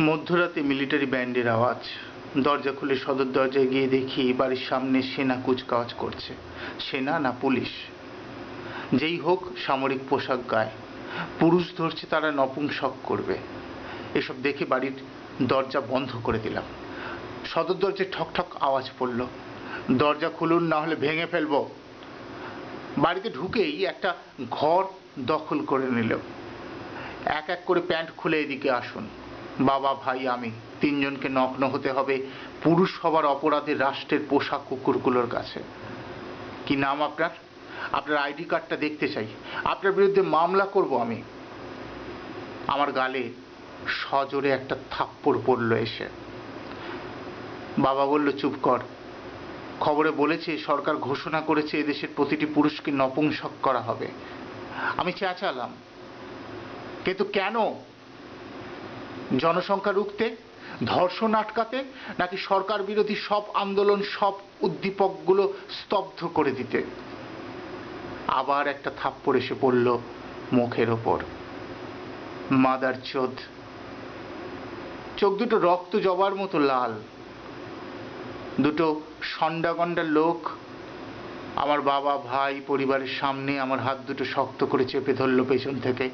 মধ্যরাতে মিলিটারি ব্যান্ডের আওয়াজ। দরজা খুলে সদর দরজায় গিয়ে দেখি বাড়ির সামনে সেনা কুচকাওয়াজ করছে। সেনা না পুলিশ। যেই হোক, সামরিক পোশাক গায়ে। পুরুষ ধরছে তারা নপুংসক করবে। এসব দেখে বাড়ির দরজা বন্ধ করে দিলাম। সদর দরজায় ঠক ঠক আওয়াজ পড়ল। দরজা খুলুন, না হলে ভেঙে ফেলব। বাড়িতে ঢুকেই একটা ঘর দখল করে নিল। এক এক করে প্যান্ট খুলে এদিকে আসুন। বাবা, ভাই, আমি। তিনজনকে নগ্ন হতে হবে পুরুষ হবার অপরাধে রাষ্ট্রের পোশাক কুকুরগুলোর কাছে। কি নাম আপনার? আপনার আইডি কার্ডটা দেখতে চাই। আপনার বিরুদ্ধে মামলা করব আমি। আমার গালে সজোরে একটা থাপ্পড় পড়ল এসে। বাবা বলল, চুপ কর। খবরে বলেছে, সরকার ঘোষণা করেছে এদেশের প্রতিটি পুরুষকে নপুংসক করা হবে। আমি চেঁচালাম। কিন্তু কেন? জনসংখ্যা রুখতে, ধর্ষণ আটকাতে, নাকি সরকার বিরোধী সব আন্দোলন, সব উদ্দীপকগুলো স্তব্ধ করে দিতে? আবার একটা থাপ্পড় এসে পড়ল মুখের ওপর। মাদার চোদ। চোখ দুটো রক্ত জবার মতো লাল। দুটো সন্ডাগন্ডা লোক। আমার বাবা, ভাই, পরিবারের সামনে আমার হাত দুটো শক্ত করে চেপে ধরলো পেছন থেকে।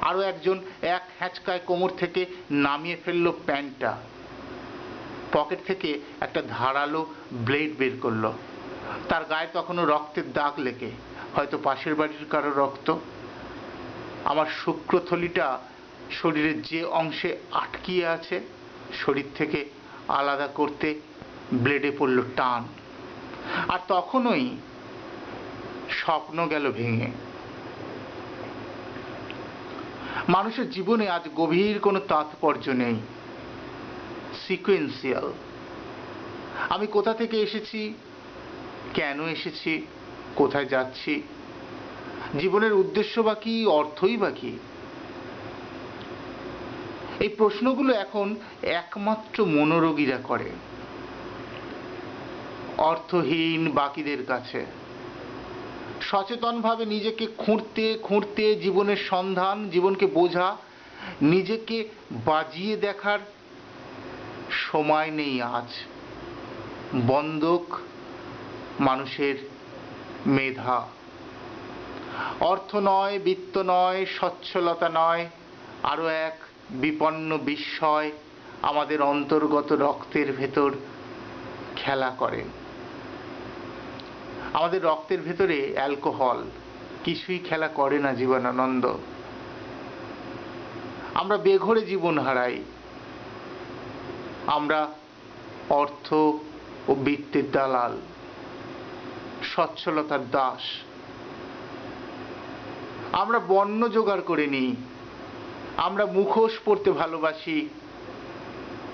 আরও একজন এক হ্যাঁচকায় কোমর থেকে নামিয়ে ফেলল প্যান্টটা। পকেট থেকে একটা ধারালো ব্লেড বের করল। তার গায়ে তখনও রক্তের দাগ লেগে, হয়তো পাশের বাড়ির কারও রক্ত। আমার শুক্রথলিটা শরীরের যে অংশে আটকিয়ে আছে, শরীর থেকে আলাদা করতে ব্লেডে পড়ল টান। আর তখনই স্বপ্ন গেল ভেঙে। মানুষের জীবনে আজ গভীর কোনো তাৎপর্য নেই। সিকুয়েন্সিয়াল আমি কোথা থেকে এসেছি? কেন এসেছি? কোথায় যাচ্ছি? জীবনের উদ্দেশ্য বা কি? অর্থই বা কি? এই প্রশ্নগুলো এখন একমাত্র মনোরোগীরা করে। অর্থহীন বাকিদের কাছে। সচেতনভাবে নিজেকে খুঁড়তে খুঁড়তে জীবনের সন্ধান, জীবনকে বোঝা, নিজেকে বাজিয়ে দেখার সময় নেই আজ। বন্দক মানুষের মেধা। অর্থ নয়, বিত্ত নয়, সচ্ছলতা নয়, আরও এক বিপন্ন বিস্ময় আমাদের অন্তর্গত রক্তের ভেতর খেলা করে আমাদের রক্তের ভেতরে অ্যালকোহল, কিছুই খেলা করে না জীবনানন্দ। আমরা বেঘরে জীবন হারাই। আমরা অর্থ ও বৃত্তের দালাল, সচ্ছলতার দাস। আমরা বর্ণ জোগাড় করে নিই। আমরা মুখোশ পড়তে ভালোবাসি।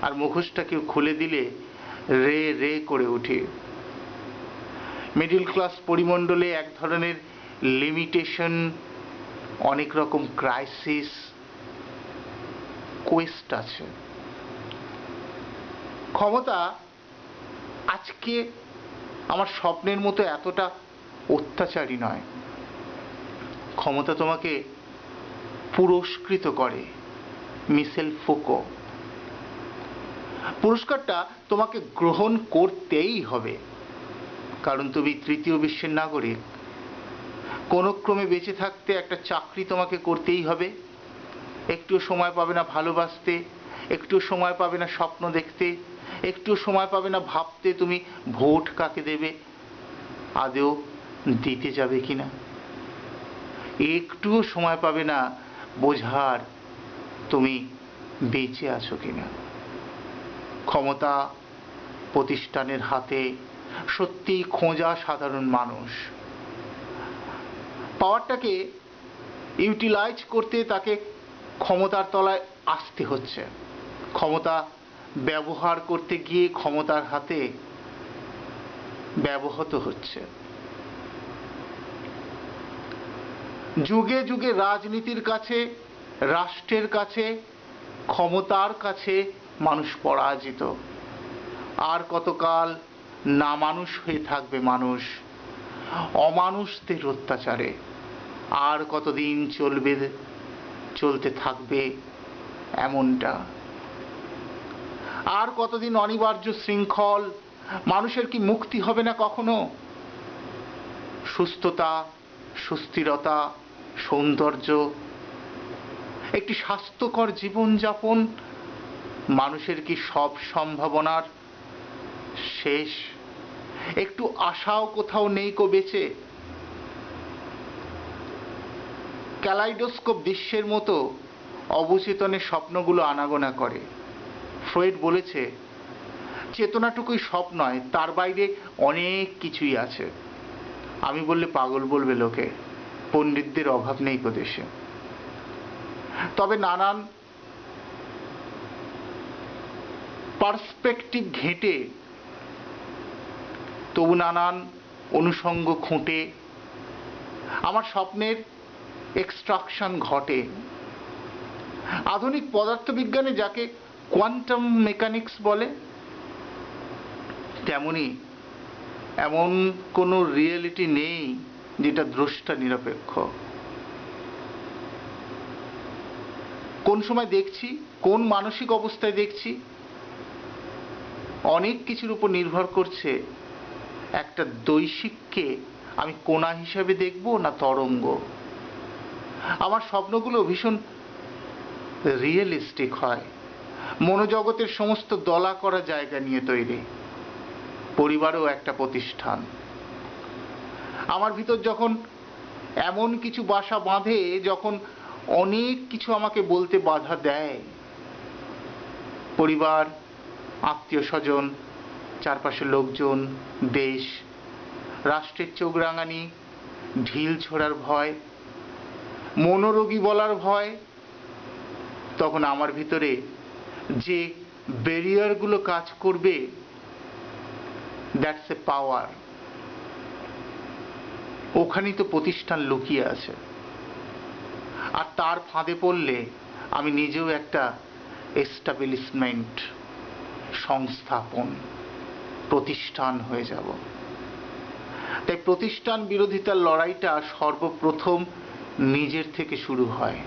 আর মুখোশটা কেউ খুলে দিলে রে রে করে উঠি। মিডিল ক্লাস পরিমণ্ডলে এক ধরনের লিমিটেশন অনেক রকম ক্রাইসিস কোয়েস্ট আছে। ক্ষমতা আজকে আমার স্বপ্নের মতো এতটা অত্যাচারী নয়। ক্ষমতা তোমাকে পুরস্কৃত করে মিসেল ফোকো। পুরস্কারটা তোমাকে গ্রহণ করতেই হবে। কারণ তুমি তৃতীয় বিশ্বের নাগরিক। কোনো ক্রমে বেঁচে থাকতে একটা চাকরি তোমাকে করতেই হবে। একটু সময় পাবে না ভালোবাসতে একটু সময় পাবে না স্বপ্ন দেখতে একটু সময় পাবে না ভাবতে তুমি ভোট কাকে দেবে, আদেও দিতে যাবে কিনা। একটুও সময় পাবে না বোঝার তুমি বেঁচে আছো কিনা। ক্ষমতা প্রতিষ্ঠানের হাতে সত্যি খোঁজা সাধারণ মানুষ। পাওয়ারটাকে ইউটিলাইজ করতে তাকে ক্ষমতার তলায় আসতে হচ্ছে। ক্ষমতা ব্যবহার করতে গিয়ে ক্ষমতার হাতে ব্যবহত হচ্ছে। যুগে যুগে রাজনীতির কাছে, রাষ্ট্রের কাছে, ক্ষমতার কাছে মানুষ পরাজিত। আর কতকাল না মানুষ হয়ে থাকবে মানুষ। অমানুষদের অত্যাচারে আর কতদিন চলবে, চলতে থাকবে এমনটা? আর কতদিন অনিবার্য শৃঙ্খল, মানুষের কি মুক্তি হবে না কখনো? সুস্থতা, সুস্থিরতা, সৌন্দর্য, একটি স্বাস্থ্যকর জীবনযাপন, মানুষের কি সব সম্ভাবনার শেষ। একটু আশাও কোথাও নেই কো বেঁচে। ক্যালাইডোস্কোপ দৃশ্যের মতো অবচেতনের স্বপ্নগুলো আনাগোনা করে। ফ্রয়েড বলেছে, চেতনাটুকুই সব নয়, তার বাইরে অনেক কিছুই আছে। আমি বললে, পাগল বলবে লোকে, পণ্ডিতদের অভাব নেই কো দেশে। তবে নানান পার্সপেক্টিভ ঘেঁটে তবু নানান অনুষঙ্গ খুঁটে। আমার স্বপ্নের এক্সট্রাকশন ঘটে। আধুনিক পদার্থবিজ্ঞানে যাকে কোয়ান্টাম মেকানিক্স বলে, তেমনি এমন কোনো রিয়েলিটি নেই যেটা দ্রষ্টা নিরপেক্ষ। কোন সময় দেখছি, কোন মানসিক অবস্থায় দেখছি, অনেক কিছুর উপর নির্ভর করছে একটা দৈশিককে আমি কোনা হিসাবে দেখব না তরঙ্গ? আমার স্বপ্নগুলো ভীষণ রিয়েলিস্টিক হয়। মনোজগতের সমস্ত দলা করা জায়গা নিয়ে তৈরি। পরিবারও একটা প্রতিষ্ঠান। আমার ভিতর যখন এমন কিছু বাসা বাঁধে যখন অনেক কিছু আমাকে বলতে বাধা দেয়। পরিবার, আত্মীয় স্বজন চারপাশের লোকজন, দেশ, রাষ্ট্রের চোখ রাঙানি ঢিল ছোড়ার ভয়, মনোরোগী বলার ভয়, তখন আমার ভিতরে যে ব্যারিয়ারগুলো কাজ করবে দ্যাটস এ পাওয়ার ওখানেই তো প্রতিষ্ঠান লুকিয়ে আছে। আর তার ফাঁদে পড়লে আমি নিজেও একটা এস্টাবলিশমেন্ট সংস্থাপন। প্রতিষ্ঠান হয়ে যাব। তাই প্রতিষ্ঠান বিরোধিতার লড়াইটা সর্বপ্রথম নিজের থেকে শুরু হয়।